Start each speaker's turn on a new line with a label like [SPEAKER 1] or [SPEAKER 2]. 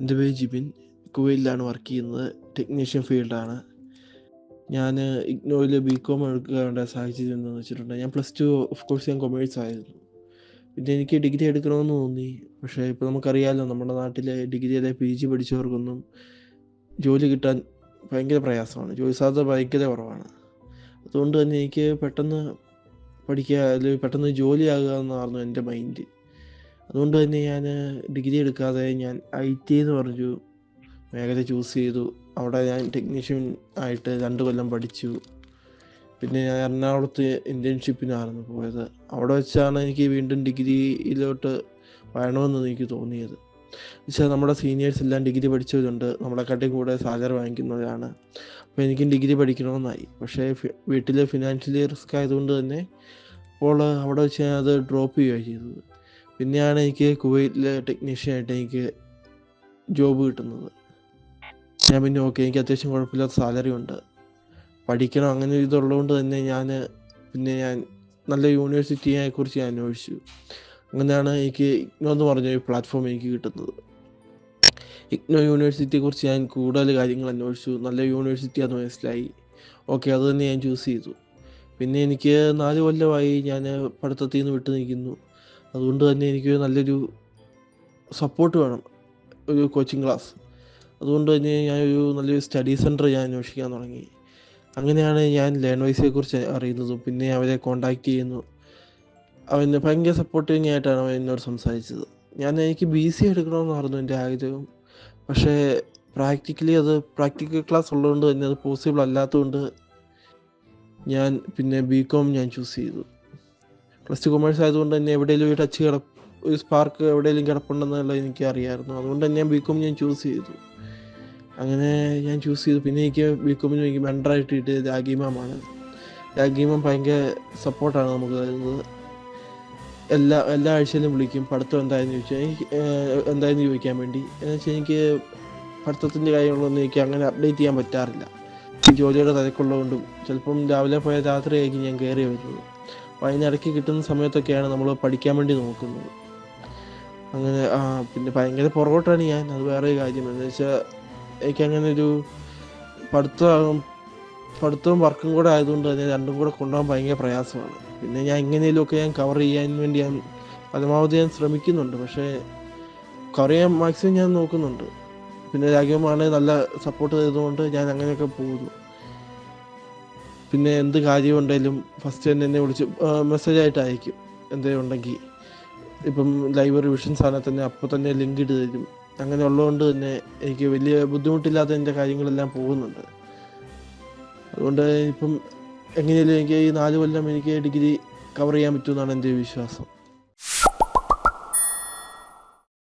[SPEAKER 1] എന്റെ പേര് ജിബിൻ. കുവൈറ്റിലാണ് വർക്ക് ചെയ്യുന്നത്. ടെക്നീഷ്യൻ ഫീൽഡാണ് ഞാൻ ഇഗ്നോയിൽ ബി കോം എടുക്കേണ്ട സാഹചര്യം എന്താണെന്ന് വെച്ചിട്ടുണ്ടെങ്കിൽ ഞാൻ പ്ലസ് ടു ഓഫ് കോഴ്സ് ഞാൻ കൊമേഴ്സ് ആയിരുന്നു. പിന്നെ എനിക്ക് ഡിഗ്രി എടുക്കണമെന്ന് തോന്നി. പക്ഷേ ഇപ്പോൾ നമുക്കറിയാമല്ലോ നമ്മുടെ നാട്ടിലെ ഡിഗ്രി അതായത് പി ജി പഠിച്ചവർക്കൊന്നും ജോലി കിട്ടാൻ ഭയങ്കര പ്രയാസമാണ്. ജോലി സാധ്യത ഭയങ്കര കുറവാണ്. അതുകൊണ്ട് തന്നെ എനിക്ക് പെട്ടെന്ന് പഠിക്കുക അല്ലെങ്കിൽ പെട്ടെന്ന് ജോലിയാകുക എന്നായിരുന്നു എന്റെ മൈൻഡ് അതുകൊണ്ട് തന്നെ ഞാൻ ഡിഗ്രി എടുക്കാതെ ഞാൻ ഐ ടി എന്ന് പറഞ്ഞൊരു മേഖല ചൂസ് ചെയ്തു. അവിടെ ഞാൻ ടെക്നീഷ്യൻ ആയിട്ട് രണ്ട് കൊല്ലം പഠിച്ചു. പിന്നെ ഞാൻ എറണാകുളത്ത് ഇന്റേൺഷിപ്പിനായിരുന്നു പോയത്. അവിടെ വെച്ചാണ് എനിക്ക് വീണ്ടും ഡിഗ്രിയിലോട്ട് വരണമെന്ന് എനിക്ക് തോന്നിയത്. പക്ഷേ നമ്മുടെ സീനിയേഴ്സ് എല്ലാം ഡിഗ്രി പഠിച്ചവരുണ്ട്. നമ്മളെക്കാട്ടിയും കൂടെ സാലറി വാങ്ങിക്കുന്നവരാണ്. അപ്പോൾ എനിക്കും ഡിഗ്രി പഠിക്കണമെന്നായി. പക്ഷേ വീട്ടിൽ ഫിനാൻഷ്യലി റിസ്ക് ആയതുകൊണ്ട് തന്നെ അപ്പോൾ അവിടെ വെച്ച് ഞാൻ അത് ഡ്രോപ്പ് ചെയ്യുകയാണ് ചെയ്തത്. പിന്നെയാണ് എനിക്ക് കുവൈറ്റിലെ ടെക്നീഷ്യൻ ആയിട്ട് എനിക്ക് ജോബ് കിട്ടുന്നത്. ഞാൻ പിന്നെ ഓക്കെ എനിക്ക് അത്യാവശ്യം കുഴപ്പമില്ലാത്ത സാലറി ഉണ്ട്. പഠിക്കണം അങ്ങനെ ഒരു ഇതുള്ളതുകൊണ്ട് തന്നെ ഞാൻ പിന്നെ ഞാൻ നല്ല യൂണിവേഴ്സിറ്റിയെ കുറിച്ച് ഞാൻ അന്വേഷിച്ചു. അങ്ങനെയാണ് എനിക്ക് ഇഗ്നോ എന്ന് പറഞ്ഞ ഒരു പ്ലാറ്റ്ഫോം എനിക്ക് കിട്ടുന്നത്. ഇഗ്നോ യൂണിവേഴ്സിറ്റിയെ കുറിച്ച് ഞാൻ കൂടുതൽ കാര്യങ്ങൾ അന്വേഷിച്ചു. നല്ല യൂണിവേഴ്സിറ്റി അത് മനസ്സിലായി. ഓക്കെ അത് തന്നെ ഞാൻ ചൂസ് ചെയ്തു. പിന്നെ എനിക്ക് നാല് കൊല്ലമായി ഞാൻ പഠിത്തത്തിൽ നിന്ന് വിട്ടു നിൽക്കുന്നു അതുകൊണ്ട് തന്നെ എനിക്ക് നല്ലൊരു സപ്പോർട്ട് വേണം. ഒരു കോച്ചിങ് ക്ലാസ് അതുകൊണ്ട് തന്നെ ഞാൻ ഒരു നല്ലൊരു സ്റ്റഡി സെന്റർ ഞാൻ അന്വേഷിക്കാൻ തുടങ്ങി. അങ്ങനെയാണ് ഞാൻ ലേൺ വൈസിനെ കുറിച്ച് അറിയുന്നതും പിന്നെ അവരെ കോണ്ടാക്ട് ചെയ്യുന്നു. അവൻ ഭയങ്കര സപ്പോർട്ടിങ് ആയിട്ടാണ് അവൻ എന്നോട് സംസാരിച്ചത്. ഞാൻ എനിക്ക് ബി സി എടുക്കണമെന്നായിരുന്നു എന്റെ ആഗ്രഹം. പക്ഷേ പ്രാക്ടിക്കലി അത് പ്രാക്ടിക്കൽ ക്ലാസ് ഉള്ളതുകൊണ്ട് തന്നെ അത് പോസിബിൾ അല്ലാത്തതുകൊണ്ട് ഞാൻ പിന്നെ ബി കോം ഞാൻ ചൂസ് ചെയ്തു. പ്ലസ് ടു കൊമേഴ്സ് ആയതുകൊണ്ട് തന്നെ എവിടെയെങ്കിലും ഒരു ടച്ച് കിടപ്പ് ഒരു സ്പാർക്ക് എവിടെയെങ്കിലും കിടപ്പുണ്ടെന്നുള്ളത് എനിക്ക് അറിയാമായിരുന്നു അതുകൊണ്ട് തന്നെ ഞാൻ ബികോം ഞാൻ ചൂസ് ചെയ്തു. അങ്ങനെ ഞാൻ ചൂസ് ചെയ്തു. പിന്നെ എനിക്ക് ബികോമിന് എനിക്ക് മെൻഡറായിട്ട് കിട്ടിയത് രാഗീമാണ് രാഗീമം ഭയങ്കര സപ്പോർട്ടാണ് നമുക്ക് തരുന്നത്. എല്ലാ എല്ലാ ആഴ്ചയിലും വിളിക്കും. പഠിത്തം എന്തായെന്ന് ചോദിച്ചാൽ എനിക്ക് എന്തായെന്ന് ചോദിക്കാൻ വേണ്ടി. എന്ന് വെച്ചാൽ എനിക്ക് പഠിത്തത്തിന്റെ കാര്യങ്ങളൊന്നും എനിക്ക് അങ്ങനെ അപ്ഡേറ്റ് ചെയ്യാൻ പറ്റാറില്ല. ജോലിയുടെ തിരക്കുള്ളതുകൊണ്ടും ചിലപ്പം രാവിലെ പോയ രാത്രിയായിരിക്കും ഞാൻ കയറി വരുന്നത് അപ്പോൾ അതിനിടയ്ക്ക് കിട്ടുന്ന സമയത്തൊക്കെയാണ് നമ്മൾ പഠിക്കാൻ വേണ്ടി നോക്കുന്നത്. അങ്ങനെ ആ പിന്നെ ഭയങ്കര പുറകോട്ടാണ് ഞാൻ. അത് വേറെ കാര്യം. എന്ന് വെച്ചാൽ എനിക്കങ്ങനെ ഒരു പഠിത്തം പഠിത്തവും വർക്കും കൂടെ ആയതുകൊണ്ട് തന്നെ രണ്ടും കൂടെ കൊണ്ടുപോകാൻ ഭയങ്കര പ്രയാസമാണ്. പിന്നെ ഞാൻ എങ്ങനെയെങ്കിലുമൊക്കെ ഞാൻ കവർ ചെയ്യാൻ വേണ്ടി ഞാൻ പരമാവധി ഞാൻ ശ്രമിക്കുന്നുണ്ട്. പക്ഷേ കവർ ചെയ്യാൻ മാക്സിമം ഞാൻ നോക്കുന്നുണ്ട്. പിന്നെ രാഘവമാണ് നല്ല സപ്പോർട്ട് ചെയ്തുകൊണ്ട് ഞാൻ അങ്ങനെയൊക്കെ പോകുന്നു. പിന്നെ എന്ത് കാര്യമുണ്ടെങ്കിലും ഫസ്റ്റ് തന്നെ എന്നെ വിളിച്ച് മെസ്സേജ് ആയിട്ട് അയക്കും. എന്തെങ്കിലും ഉണ്ടെങ്കിൽ ഇപ്പം ലൈവ് റിവിഷൻസ് ആണെങ്കിൽ തന്നെ അപ്പോൾ തന്നെ ലിങ്ക് ഇട്ട് തരും. അങ്ങനെ ഉള്ളതുകൊണ്ട് തന്നെ എനിക്ക് വലിയ ബുദ്ധിമുട്ടില്ലാതെ എന്റെ കാര്യങ്ങളെല്ലാം പോകുന്നുണ്ട്. അതുകൊണ്ട് ഇപ്പം എങ്ങനെയാലും എനിക്ക് ഈ നാല് കൊല്ലം എനിക്ക് ഡിഗ്രി കവർ ചെയ്യാൻ പറ്റുമെന്നാണ് എന്റെ വിശ്വാസം.